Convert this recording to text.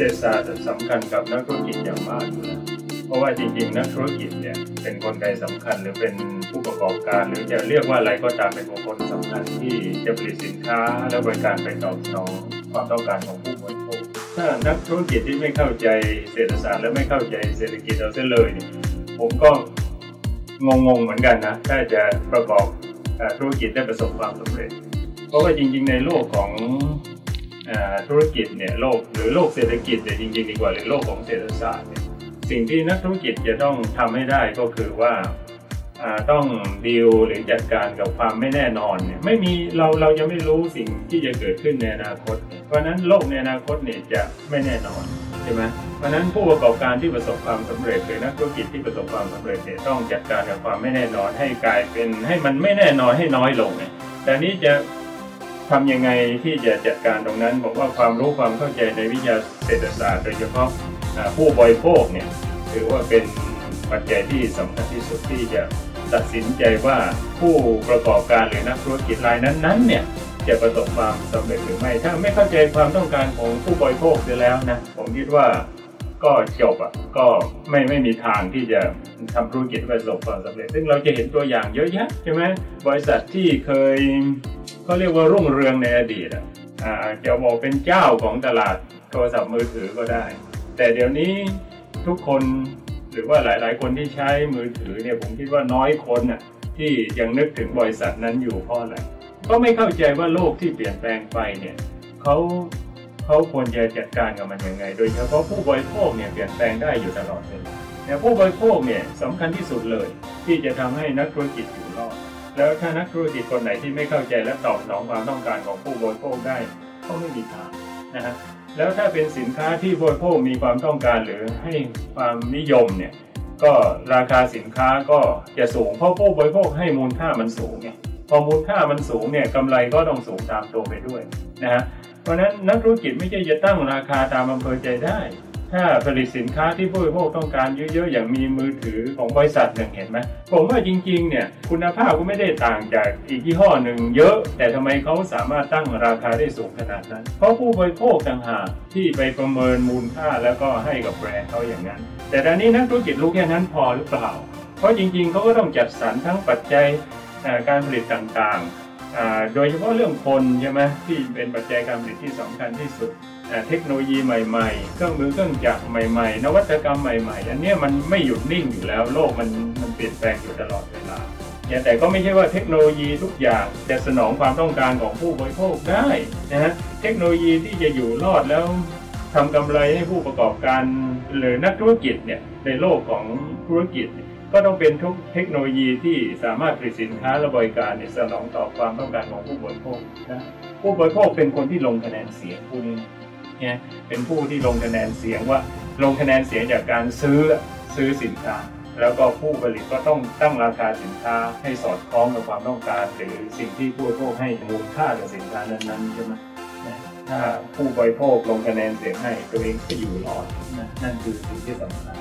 เศรษฐศาสตร์สำคัญกับนักธุรกิจอย่างมากอยู่แล้วเพราะว่าจริงๆนักธุรกิจเนี่ยเป็นคนใดสำคัญหรือเป็นผู้ประกอบการ หรือจะเรียกว่าอะไรก็ตามเป็นบุคคลสำคัญที่จะผลิตสินค้าและบริการไปตอบสนองความต้องการของผู้บริโภคถ้านักธุรกิจที่ไม่เข้าใจเศรษฐศาสตร์และไม่เข้าใจเศรษฐกิจเอาเสียเลยเนี่ยผมก็งงๆเหมือนกันนะถ้าจะประกอบธุรกิจได้ประสบความสำเร็จ เพราะว่าจริงๆ ในโลกของ ธุรกิจเนี่ยโลกหรือโลกเศรษฐกิจเนี่ยจริงๆดีกว่าหรือโลกของเศรษฐศาสตร์เนี่ยสิ่งที่นักธุรกิจจะต้องทำให้ได้ก็คือว่าต้องดีลหรือจัดการกับความไม่แน่นอนเนี่ยไม่มีเราเรายังไม่รู้สิ่งที่จะเกิดขึ้นในอนาคต เพราะนั้นโลกในอนาคตเนี่ยจะไม่แน่นอนใช่ไหมเพราะนั้นผู้ประกอบการที่ประสบความสำเร็จหรือนักธุรกิจที่ประสบความสำเร็จเนี่ยต้องจัดการกับความไม่แน่นอนให้กลายเป็นให้มันไม่แน่นอนให้น้อยลงเนี่ยแต่นี้จะ ทำยังไงที่จะจัดการตรงนั้นผมว่าความรู้ความเข้าใจในวิทยาเศรษฐศาสตร์โดยเฉพาะผู้บริโภคเนี่ยถือว่าเป็นปัจจัยที่สำคัญที่สุดที่จะตัดสินใจว่าผู้ประกอบการหรือนักธุรกิจรายนั้นๆเนี่ยจะประสบความสำเร็จหรือไม่ ถ้าไม่เข้าใจความต้องการของผู้บริโภคเสียแล้วนะผมคิดว่าก็จบอะก็ไม่ไม่มีทางที่จะทำธุรกิจประสบความสำเร็จ ซึ่งเราจะเห็นตัวอย่างเยอะแยะใช่ไหมบริษัทที่เคย เขาเรียกว่ารุ่งเรืองในอดีตอะจะบอกเป็นเจ้าของตลาดโทรศัพท์มือถือก็ได้ แต่เดี๋ยวนี้ทุกคนหรือว่าหลาย ๆ คนที่ใช้มือถือเนี่ยผมคิดว่าน้อยคนน่ะที่ยังนึกถึงบริษัทนั้นอยู่เพราะอะไรก็ไม่เข้าใจว่าโลกที่เปลี่ยนแปลงไปเนี่ยเขาเขาควรจะจัดการกับมันยังไง โดยเฉพาะผู้บริโภคเนี่ยเปลี่ยนแปลงได้อยู่ตลอดเลยเนี่ยผู้บริโภคเนี่ยสำคัญที่สุดเลย ที่จะทำให้นักธุรกิจอยู่รอด แล้วถ้านักธุรกิจคนไหนที่ไม่เข้าใจและตอบสนองความต้องการของผู้บริโภคได้ก็ไม่มีทางนะฮะแล้วถ้าเป็นสินค้าที่บริโภคมีความต้องการหรือให้ความนิยมเนี่ยก็ราคาสินค้าก็จะสูงเพราะผู้บริโภคให้มูลค่ามันสูงไงพอมูลค่ามันสูงเนี่ยกำไรก็ต้องสูงตามตัวไปด้วยนะฮะเพราะนั้นนักธุรกิจไม่ใช่จะตั้งราคาตามอำเภอใจได้ ถ้าผลิตสินค้าที่ผู้บริโภคต้องการเยอะๆ อย่างมีมือถือของบริษัทหนึ่งเห็นไหมผมว่าจริงๆ เนี่ยคุณภาพก็ไม่ได้ต่างจากอีกยี่ห้อหนึ่งเยอะ แต่ทำไมเขาสามารถตั้งราคาได้สูงขนาดนั้น เพราะผู้บริโภคต่างหากที่ไปประเมินมูลค่าแล้วก็ให้กับแบรนด์เขาอย่างนั้น แต่ตอนนี้นักธุรกิจรู้แค่นั้นพอหรือเปล่า เพราะจริงๆเขาก็ต้องจัดสรรทั้งปัจจัยการผลิตต่างๆ โดยเฉพาะเรื่องคนใช่ไหมที่เป็นปัจจัยการผลิตที่สำคัญที่สุดเทคโนโลยีใหม่ๆ เครื่องมือเครื่องจักรใหม่ๆ นวัตกรรมใหม่ๆ อันนี้มันไม่หยุดนิ่งอยู่แล้วโลกมันมันเปลี่ยนแปลงอยู่ตลอดเวลาแต่ก็ไม่ใช่ว่าเทคโนโลยีทุกอย่างจะสนองความต้องการของผู้บริโภคได้นะฮะเทคโนโลยีที่จะอยู่รอดแล้ว ทำกำไรให้ผู้ประกอบการหรือนักธุรกิจเนี่ยในโลกของธุรกิจ ก็ต้องเป็นทุกเทคโนโลยีที่สามารถผลิตสินค้าและบริการในสนองต่อความต้องการของผู้บริโภคนะผู้บริโภคเป็นคนที่ลงคะแนนเสียงผู้นี้เนี่ยเป็นผู้ที่ลงคะแนนเสียงว่า ลงคะแนนเสียงจากการซื้อซื้อสินค้า แล้วก็ผู้ผลิตก็ต้องตั้งราคาสินค้าให้สอดคล้องกับความต้องการ หรือสิ่งที่ผู้บริโภคให้มูลค่ากับสินค้านั้นๆใช่ไหม ถ้าผู้บริโภคลงคะแนนเสียงให้ตัวเองก็อยู่รอดนั่นคือสิ่งที่สำคัญ